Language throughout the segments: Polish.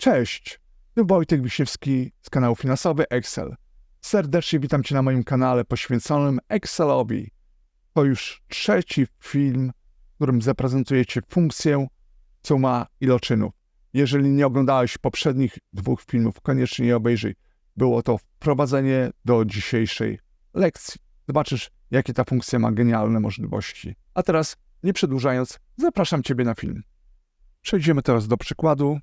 Cześć, tu Wojtek Wiśniewski z kanału Finansowy Excel. Serdecznie witam Cię na moim kanale poświęconym Excelowi. To już trzeci film, w którym zaprezentuję Ci funkcję suma iloczynów. Jeżeli nie oglądałeś poprzednich dwóch filmów, koniecznie je obejrzyj. Było to wprowadzenie do dzisiejszej lekcji. Zobaczysz, jakie ta funkcja ma genialne możliwości. A teraz, nie przedłużając, zapraszam Ciebie na film. Przejdziemy teraz do przykładu.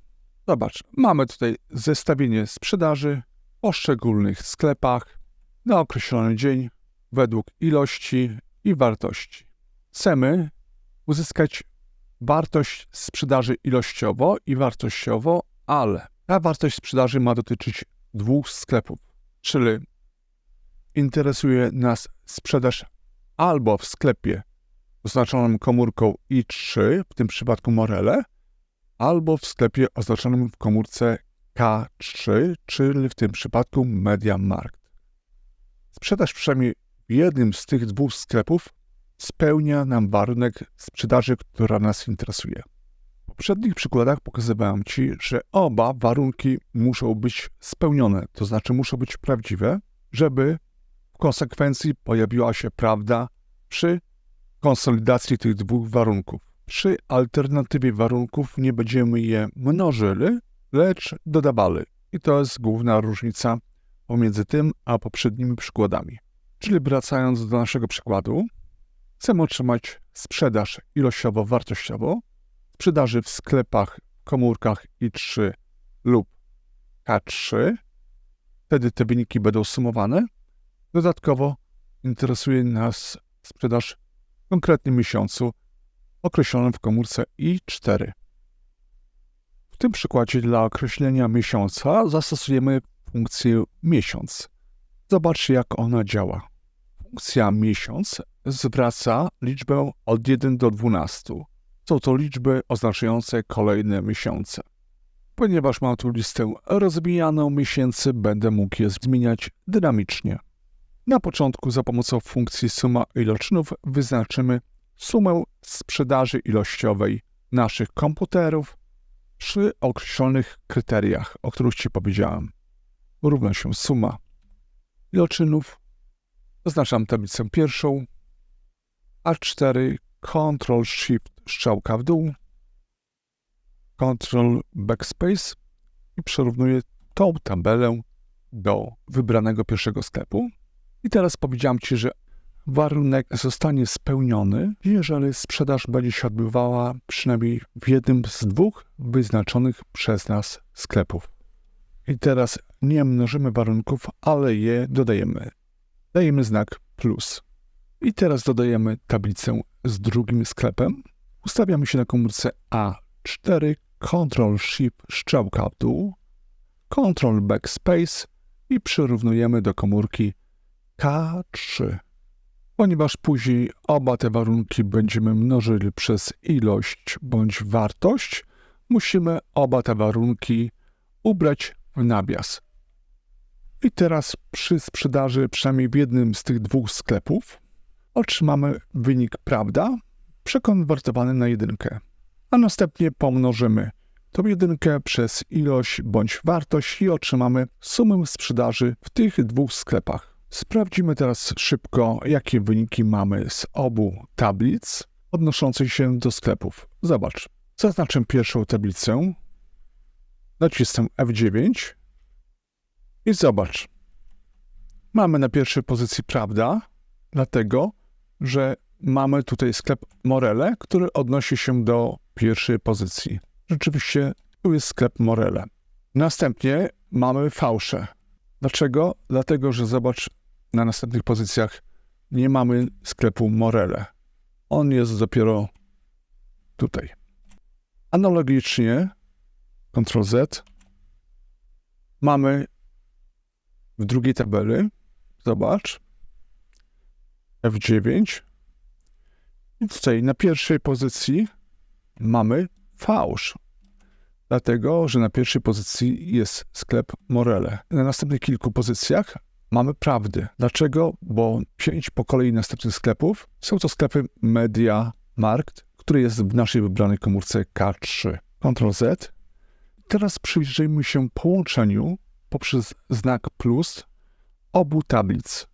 Zobacz, mamy tutaj zestawienie sprzedaży w poszczególnych sklepach na określony dzień według ilości i wartości. Chcemy uzyskać wartość sprzedaży ilościowo i wartościowo, ale ta wartość sprzedaży ma dotyczyć dwóch sklepów, czyli interesuje nas sprzedaż albo w sklepie oznaczonym komórką I3, w tym przypadku Morele, albo w sklepie oznaczonym w komórce K3, czyli w tym przypadku MediaMarkt. Sprzedaż przynajmniej w jednym z tych dwóch sklepów spełnia nam warunek sprzedaży, która nas interesuje. W poprzednich przykładach pokazywałem Ci, że oba warunki muszą być spełnione, to znaczy muszą być prawdziwe, żeby w konsekwencji pojawiła się prawda przy konsolidacji tych dwóch warunków. Przy alternatywie warunków nie będziemy je mnożyli, lecz dodawali. I to jest główna różnica pomiędzy tym a poprzednimi przykładami. Czyli wracając do naszego przykładu, chcemy otrzymać sprzedaż ilościowo-wartościowo, sprzedaży w sklepach, komórkach I3 lub K3. Wtedy te wyniki będą sumowane. Dodatkowo interesuje nas sprzedaż w konkretnym miesiącu określonym w komórce I4. W tym przykładzie dla określenia miesiąca zastosujemy funkcję miesiąc. Zobaczcie, jak ona działa. Funkcja miesiąc zwraca liczbę od 1 do 12. Są to liczby oznaczające kolejne miesiące. Ponieważ mam tu listę rozwijaną miesięcy, będę mógł je zmieniać dynamicznie. Na początku za pomocą funkcji suma iloczynów wyznaczymy sumę sprzedaży ilościowej naszych komputerów przy określonych kryteriach, o których Ci powiedziałem. Równa się suma iloczynów. Zaznaczam tablicę pierwszą. A4, Ctrl Shift strzałka w dół, Ctrl Backspace i przerównuję tą tabelę do wybranego pierwszego sklepu. I teraz powiedziałem Ci, że warunek zostanie spełniony, jeżeli sprzedaż będzie się odbywała przynajmniej w jednym z dwóch wyznaczonych przez nas sklepów. I teraz nie mnożymy warunków, ale je dodajemy. Dajemy znak plus. I teraz dodajemy tablicę z drugim sklepem. Ustawiamy się na komórce A4, Ctrl Shift strzałka w dół, Ctrl Backspace i przyrównujemy do komórki K3. Ponieważ później oba te warunki będziemy mnożyli przez ilość bądź wartość, musimy oba te warunki ubrać w nawias. I teraz przy sprzedaży przynajmniej w jednym z tych dwóch sklepów otrzymamy wynik prawda przekonwertowany na jedynkę, a następnie pomnożymy tą jedynkę przez ilość bądź wartość i otrzymamy sumę sprzedaży w tych dwóch sklepach. Sprawdzimy teraz szybko, jakie wyniki mamy z obu tablic odnoszących się do sklepów. Zobacz, zaznaczę pierwszą tablicę, nacisnę F9 i zobacz. Mamy na pierwszej pozycji prawda, dlatego, że mamy tutaj sklep Morele, który odnosi się do pierwszej pozycji. Rzeczywiście tu jest sklep Morele. Następnie mamy fałsze. Dlaczego? Dlatego, że zobacz, na następnych pozycjach nie mamy sklepu Morele. On jest dopiero tutaj. Analogicznie, Ctrl Z, mamy w drugiej tabeli, zobacz, F9. I tutaj na pierwszej pozycji mamy fałsz. Dlatego, że na pierwszej pozycji jest sklep Morele. Na następnych kilku pozycjach mamy prawdy. Dlaczego? Bo pięć po kolei następnych sklepów są to sklepy Media Markt, który jest w naszej wybranej komórce K3. Ctrl Z. teraz przyjrzyjmy się połączeniu poprzez znak plus obu tablic.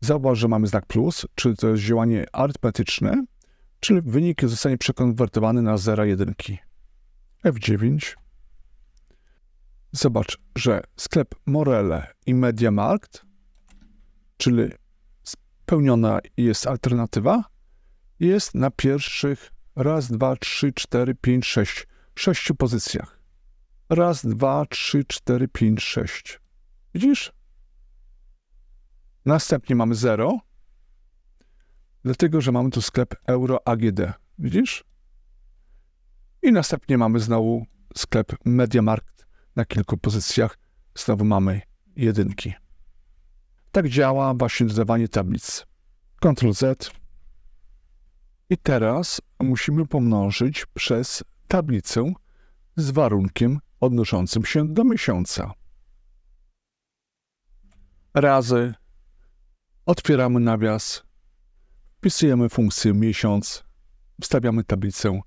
Zauważ, że mamy znak plus, czyli to jest działanie arytmetyczne, czyli wynik zostanie przekonwertowany na 0 jedynki. F9. Zobacz, że sklep Morele i Mediamarkt, czyli spełniona jest alternatywa, jest na pierwszych raz, dwa, trzy, cztery, pięć, sześć, sześciu pozycjach. Raz, dwa, trzy, cztery, pięć, sześć. Widzisz? Następnie mamy 0, dlatego że mamy tu sklep Euro AGD. Widzisz? I następnie mamy znowu sklep MediaMarkt na kilku pozycjach. Znowu mamy jedynki. Tak działa właśnie dodawanie tablic. Ctrl Z. I teraz musimy pomnożyć przez tablicę z warunkiem odnoszącym się do miesiąca. Razy otwieramy nawias, wpisujemy funkcję miesiąc, wstawiamy tablicę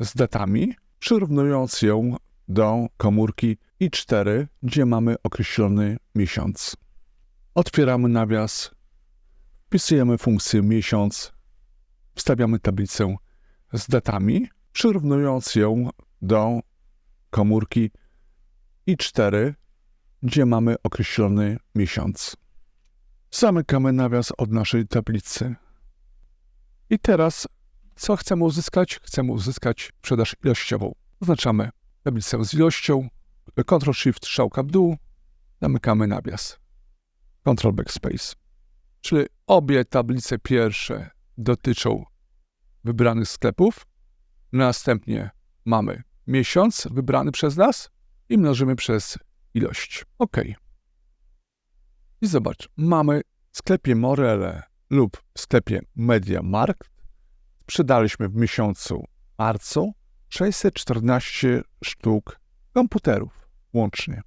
z datami, przyrównując ją do komórki I4, gdzie mamy określony miesiąc. Otwieramy nawias, wpisujemy funkcję miesiąc, wstawiamy tablicę z datami, przyrównując ją do komórki I4, gdzie mamy określony miesiąc. Zamykamy nawias od naszej tablicy. I teraz, co chcemy uzyskać? Chcemy uzyskać sprzedaż ilościową. Oznaczamy tablicę z ilością, Ctrl-Shift, strzałka w dół, zamykamy nawias. Ctrl Backspace. Czyli obie tablice pierwsze dotyczą wybranych sklepów. Następnie mamy miesiąc wybrany przez nas i mnożymy przez ilość. OK. I zobacz, mamy w sklepie Morele lub w sklepie MediaMarkt sprzedaliśmy w miesiącu marcu 614 sztuk komputerów łącznie.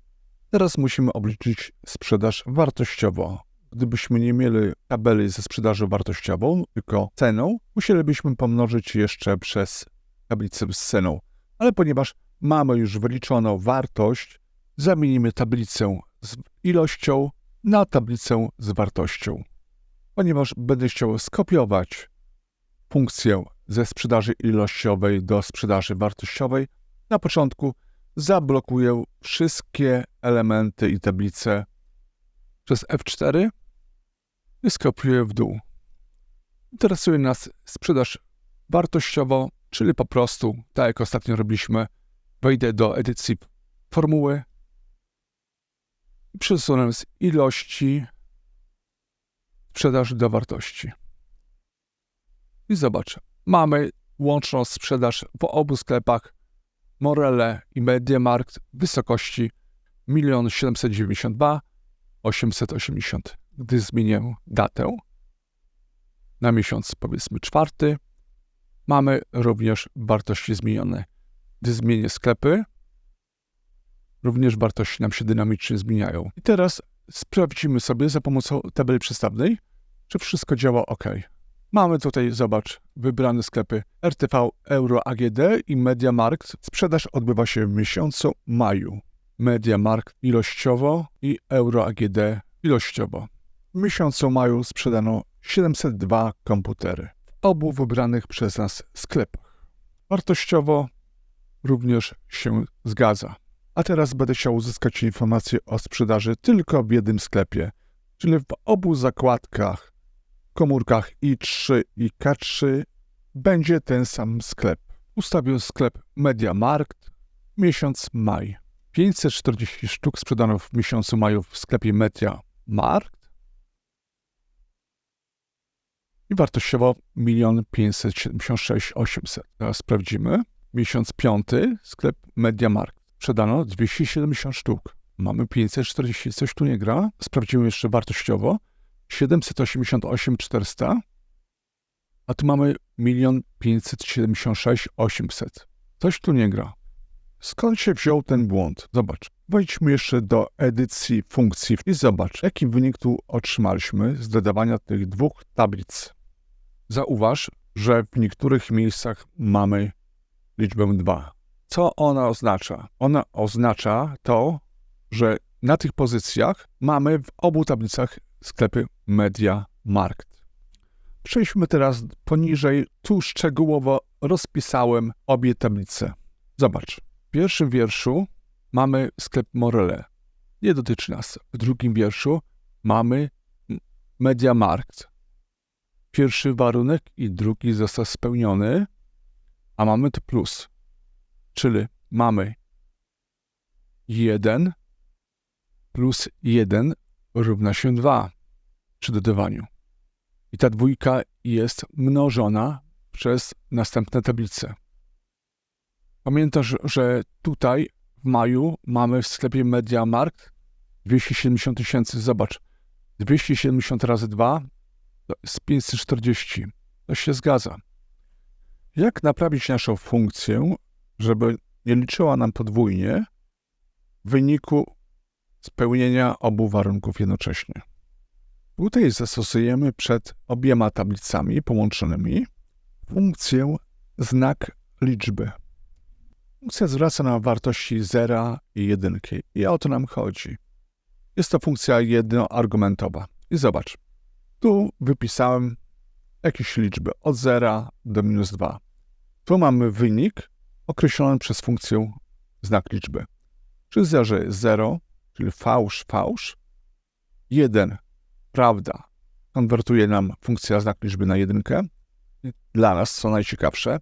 Teraz musimy obliczyć sprzedaż wartościowo. Gdybyśmy nie mieli tabeli ze sprzedażą wartościową, tylko ceną, musielibyśmy pomnożyć jeszcze przez tablicę z ceną. Ale ponieważ mamy już wyliczoną wartość, zamienimy tablicę z ilością na tablicę z wartością. Ponieważ będę chciał skopiować funkcję ze sprzedaży ilościowej do sprzedaży wartościowej, na początku zablokuję wszystkie elementy i tablice przez F4 i skopiuję w dół. Interesuje nas sprzedaż wartościowo, czyli po prostu, tak jak ostatnio robiliśmy, wejdę do edycji formuły i przesunę z ilości sprzedaży do wartości. I zobacz, mamy łączną sprzedaż w obu sklepach Morele i Mediamarkt w wysokości 1 792 880. Gdy zmienię datę na miesiąc, powiedzmy czwarty, mamy również wartości zmienione. Gdy zmienię sklepy, również wartości nam się dynamicznie zmieniają. I teraz sprawdzimy sobie za pomocą tabeli przestawnej, czy wszystko działa ok. Mamy tutaj, zobacz, wybrane sklepy RTV, Euro AGD i MediaMarkt. Sprzedaż odbywa się w miesiącu maju. MediaMarkt ilościowo i Euro AGD ilościowo. W miesiącu maju sprzedano 702 komputery w obu wybranych przez nas sklepach. Wartościowo również się zgadza. A teraz będę chciał uzyskać informacje o sprzedaży tylko w jednym sklepie, czyli w obu zakładkach komórkach i3 i K3 będzie ten sam sklep. Ustawił sklep MediaMarkt, miesiąc maj. 540 sztuk sprzedano w miesiącu maju w sklepie MediaMarkt i wartościowo 1 576 800. Teraz sprawdzimy. Miesiąc piąty, sklep MediaMarkt. Sprzedano 270 sztuk. Mamy 540, coś tu nie gra. Sprawdzimy jeszcze wartościowo. 788 400, a tu mamy 1 576 800. Coś tu nie gra. Skąd się wziął ten błąd? Zobacz. Wejdźmy jeszcze do edycji funkcji i zobacz, jaki wynik tu otrzymaliśmy z dodawania tych dwóch tablic. Zauważ, że w niektórych miejscach mamy liczbę 2. Co ona oznacza? Ona oznacza to, że na tych pozycjach mamy w obu tablicach sklepy Media Markt. Przejdźmy teraz poniżej. Tu szczegółowo rozpisałem obie tablice. Zobacz. W pierwszym wierszu mamy sklep Morele. Nie dotyczy nas. W drugim wierszu mamy Media Markt. Pierwszy warunek i drugi został spełniony, a mamy tu plus. Czyli mamy 1 plus 1 równa się 2 przy dodawaniu. I ta dwójka jest mnożona przez następne tablice. Pamiętasz, że tutaj w maju mamy w sklepie MediaMarkt 270 tysięcy. Zobacz, 270 razy 2 to jest 540. To się zgadza. Jak naprawić naszą funkcję, żeby nie liczyła nam podwójnie w wyniku spełnienia obu warunków jednocześnie? Tutaj zastosujemy przed obiema tablicami połączonymi funkcję znak liczby. Funkcja zwraca nam wartości 0 i 1 i o to nam chodzi. Jest to funkcja jednoargumentowa. I zobacz, tu wypisałem jakieś liczby od 0 do minus 2. Tu mamy wynik określony przez funkcję znak liczby. Przy zerze jest 0, czyli fałsz, fałsz. 1, prawda, konwertuje nam funkcja znak liczby na jedynkę. Dla nas, co najciekawsze,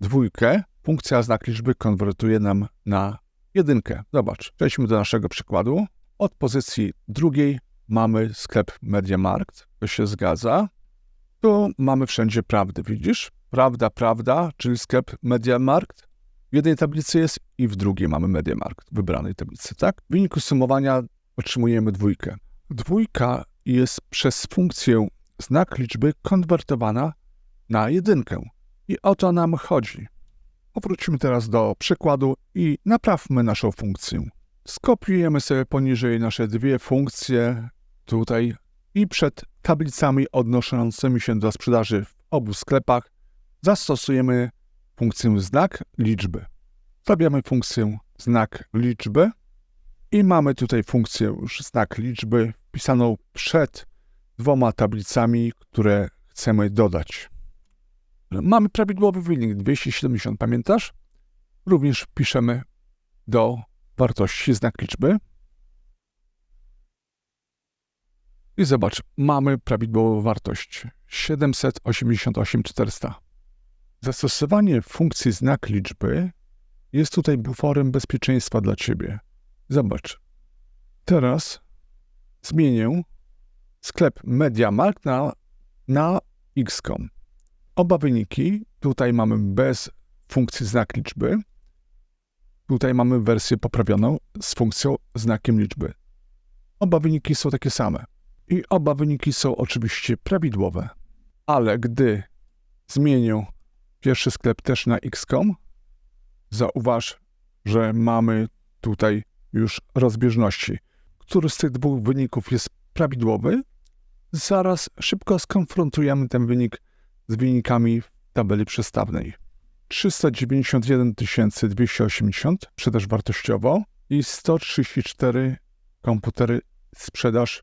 dwójkę, funkcja znak liczby konwertuje nam na jedynkę. Zobacz, przejdźmy do naszego przykładu. Od pozycji drugiej mamy sklep MediaMarkt, to się zgadza. Tu mamy wszędzie prawdy, widzisz? Prawda, prawda, czyli sklep MediaMarkt. W jednej tablicy jest i w drugiej mamy MediaMarkt, wybranej tablicy, tak? W wyniku sumowania otrzymujemy dwójkę. Dwójka jest przez funkcję znak liczby konwertowana na jedynkę. I o to nam chodzi. Powróćmy teraz do przykładu i naprawmy naszą funkcję. Skopiujemy sobie poniżej nasze dwie funkcje tutaj i przed tablicami odnoszącymi się do sprzedaży w obu sklepach zastosujemy funkcję znak liczby. Stawiamy funkcję znak liczby i mamy tutaj funkcję już znak liczby wpisaną przed dwoma tablicami, które chcemy dodać. Mamy prawidłowy wynik 270, pamiętasz? Również piszemy do wartości znak liczby. I zobacz, mamy prawidłową wartość 788 400. Zastosowanie funkcji znak liczby jest tutaj buforem bezpieczeństwa dla Ciebie. Zobacz, teraz zmienię sklep MediaMarkt na, na XCOM. Oba wyniki, tutaj mamy bez funkcji znak liczby, tutaj mamy wersję poprawioną z funkcją znakiem liczby. Oba wyniki są takie same i oba wyniki są oczywiście prawidłowe, ale gdy zmienię pierwszy sklep też na XCOM, zauważ, że mamy tutaj już rozbieżności. Który z tych dwóch wyników jest prawidłowy? Zaraz szybko skonfrontujemy ten wynik z wynikami w tabeli przestawnej. 391 280 sprzedaż wartościowo i 134 komputery sprzedaż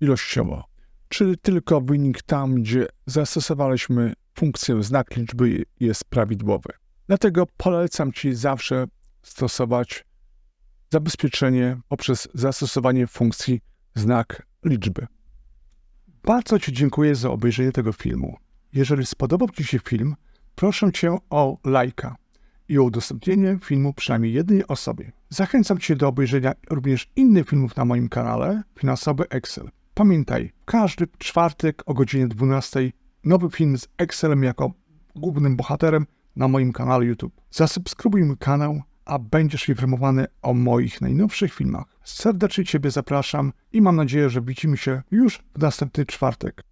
ilościowo. Czyli tylko wynik tam, gdzie zastosowaliśmy funkcję znak liczby jest prawidłowy. Dlatego polecam Ci zawsze stosować zabezpieczenie poprzez zastosowanie funkcji znak liczby. Bardzo Ci dziękuję za obejrzenie tego filmu. Jeżeli spodobał Ci się film, proszę Cię o lajka i o udostępnienie filmu przynajmniej jednej osobie. Zachęcam Cię do obejrzenia również innych filmów na moim kanale Finansowy Excel. Pamiętaj, każdy czwartek o godzinie 12 nowy film z Excelem jako głównym bohaterem na moim kanale YouTube. Zasubskrybuj mój kanał, a będziesz informowany o moich najnowszych filmach. Serdecznie Ciebie zapraszam i mam nadzieję, że widzimy się już w następny czwartek.